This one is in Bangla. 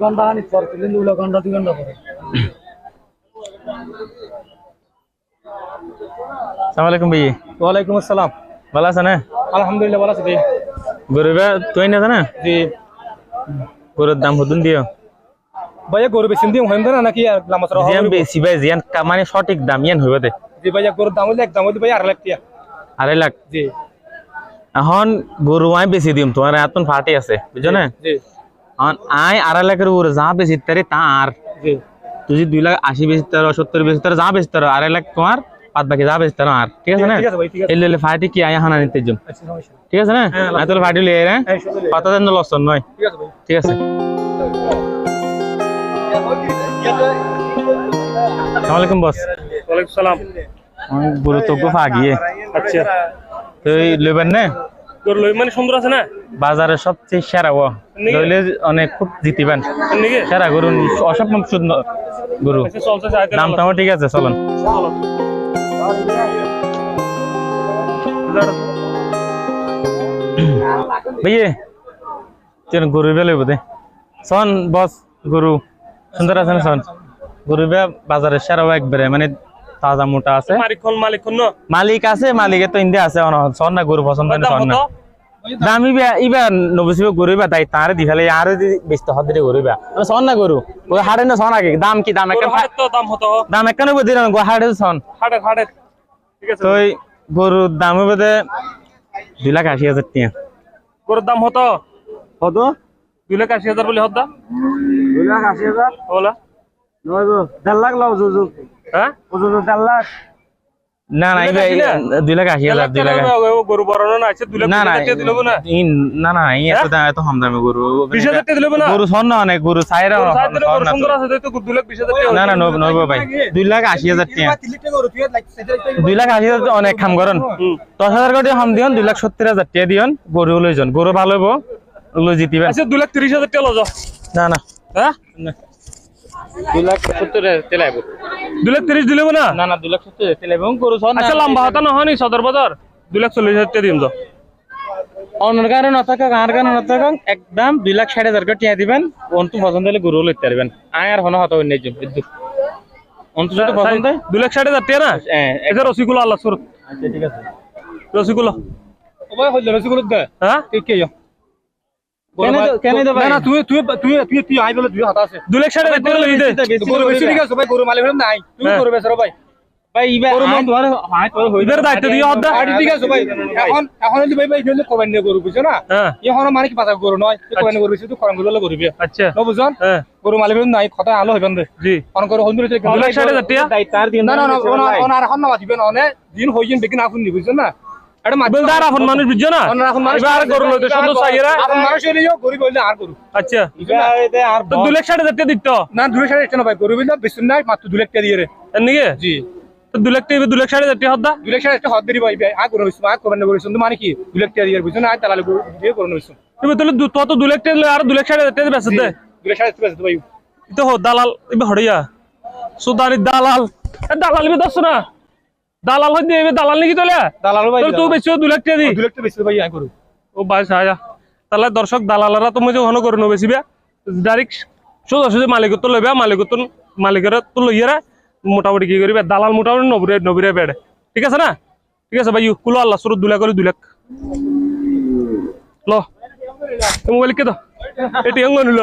ঘণ্টা খানি পর তিন দুগুলো ঘণ্টা দুই ঘণ্টা পরে। সালাম আলাইকুম ভাই। ওয়ালাইকুম আসসালাম। ভালো আছে আলহামদুলিল্লাহ ভালো আছি ভাই। গরুবা তুই না জানা জি। গরুর দাম হতুন দিও। ভাইয়া গরু বেশি দিয়ে হইন না নাকি? আর লামাসরা জিয়ান বেশি ভাই জিয়ান মানে সঠিক দাম ইয়ান হইব দে। জি ভাইয়া গরুর দাম হইলে এক দাম হইলে ভাইয়া আড়াই লাখ টিয়া। আড়াই লাখ? জি। এখন গরু আই বেশি দিম তোমার এতন ফাটি আছে বুঝছ না? জি। আই আড়াই লাখের উপরে যা বেশি তারে তা আর তুই যদি দুই লাখ আশি বেশি তারো সত্তর বেশি তারো যা বেশি তারো আড়াই লাখ তোমার পাঁচ বাকি যা বেশি তারো আর। ঠিক আছে না? এলে এলে ফাটি কি আয় হানা নিতে জম আচ্ছা ঠিক আছে না? হ্যাঁ, আমি তোর ফাটি লিয়ে রে। হ্যাঁ শুনলে কত লস নয়। ঠিক আছে ভাই। ঠিক আছে। সালামালাইকুম বস। ওয়ালাইকুম সালাম। আমি গরু তো গুফা গিয়ে আচ্ছা। তুই লইবেন না? মানে সুন্দর আছে না? বাজারে সবচেয়ে সেরা ও। লইলে অনেক খুব জিতিবেন। সেরা গরু অসম্ভব সুন্দর গরু। আচ্ছা ঠিক আছে চলুন। ভাইয়ে গরু বে লইব সন বস গরু। সুন্দর আছে না সন গরু বে বাজারে সেরা ও একবারে মানে তাজা মোটা আছে। মালিক কোন মালিক কোন মালিক আছে মালিকের তো ইন্ডিয়া আছে অন না গরু পছন্দ না দাম ইবা ইবা নবসিবে গরুবা তাই তারে দি ফেলে আর হদরে গরুবা। সন না গরু হাড়ে না সন আগে দাম কি দাম একটা দাম হতো। দাম একটা দিন গো হাড়ে সন হাটের হাটের ঠিক আছে। তো গরুর দাম হবে দুই লাখ আশি হাজার টিয়া। গরুর দাম হতো? কত দুই লাখ আশি হাজার বলে হতো দুই লাখ আশি হাজার? বলা। নয় গো দেড় লাখ লাও জুজু হ্যাঁ? লাখ। না না দুই লাখ ইবা আশি লাখ। আশি হাজার দুই লাখ গরু বড় না আছে দুই লাখ না না বিশ হাজার টাকা দিলেও না। না না এই এত দাম এত কম দামে গরু। বিশ হাজার টাকা দিলেও না? গরু সন না অনেক গরু সাইরা গরু সুন্দর আছে তো দুই লাখ বিশ হাজার টাকা না না নব নব ভাই দুই লাখ আশি হাজার টিয়া। দুই লাখ আশি হাজার অনেক খাম করেন। হুম। দশ হাজার করে হাম দিয়ন দুই লাখ সত্তর হাজার টিয়া দিয়ন গরু লই যান। গরু ভালো হব ওগুলো জিতিবেন। আচ্ছা দুই লাখ তিরিশ হাজার টাকা লজো না না। হ্যাঁ? দুই লাখ সত্তর তেলে আইব দুই লাখ তিরিশ দিলেও না? না না দুই লাখ সত্তর এবং গরু আচ্ছা লম্বা হতা না হয়নি সদর বাজার দুই লাখ চল্লিশ হাজার দিম তো। কারণে আর কারণে একদম দুই লাখ ষাট হাজার টিয়া দিবেন অন্তু পছন্দ হলে গরু লইতে পারবেন। আয় আর হন হত অন্য বিদ্যুৎ অন্তু যদি পছন্দ হয় দুই লাখ ষাট হাজার টাকা না? হ্যাঁ, এটা রসিকুল আল্লাহ সুর। আচ্ছা ঠিক আছে। রসিকুল। ওবাই হইল রসিকুল দে হ্যাঁ? কে কে না না গরু মালিক নাই। হ্যাঁ। হায়। না মানে আচ্ছা। ন বুঝছন হ্যাঁ। গরু মালিক নাই কথা আলো হইবেন দে জি। অন করে হইন দিতে দুই লাখ ষাট হাজার টাকা দাই তার দিন না না না অন আর এখন না মাতিবেন অনে দিন হইছেন বেকিন আফুন নি বুঝছেন না এটা মাতিবেন বলদার আপন মানুষ বুঝছ না? অন এখন মানুষ এবার গরু লইতে সুন্দর চাইরা এখন মানুষ হইলেও গরু বললে আর গরু। আচ্ছা। তো দুই লাখ ষাট হাজার দিত? না ভাই গরু বেশি নাই মাত্র দুই লাখ টাকা দিয়ে রে। এর নিকে জি। তো দুই লাখ টাকা দুই লাখ ষাট হাজার টাকা হদ্দা দুই লাখ সাড়ে একটা হদ দেরি ভাই আগ করে নিছো আগ করে নিছো তো মানে কি? দুই লাখ টাকা দিয়ে বুঝছ না? আগ তালালে গরু দিয়ে করে নিছো তুমি তাহলে দু- তত দুই লাখ টাকা লই আর দুই লাখ ষাট হাজার টাকা বেচে দে দুই লাখ সাড়ে একটা ভাই। তো দালাল এবার হড়িয়া। সুদানি দালাল। দালাল বি দছ না? দালাল হই দিয়ে দালাল নাকি তোলে দালাল ভাই তুই বেশি দুই লাখ টাকা দি। দুই লাখ টাকা বেশি ভাই আগ করু। ও বাইশ হাজার তাহলে দর্শক দালালরা তুমি যে হন করে বেশিবে ডাইরেক্ট সোজা সোজা মালিকের তো লইবে মালিকের তো মালিকের তো লইয়ারা মোটামুটি কি করিবে? দালাল মোটামুটি নবরে নবরে বেড়ে। ঠিক আছে না? ঠিক আছে ভাই কুলো আল্লাহ সুরত দুই লাখ করে দুই লাখ। ল। মোবাইল কে তো এটি অঙ্গ নিল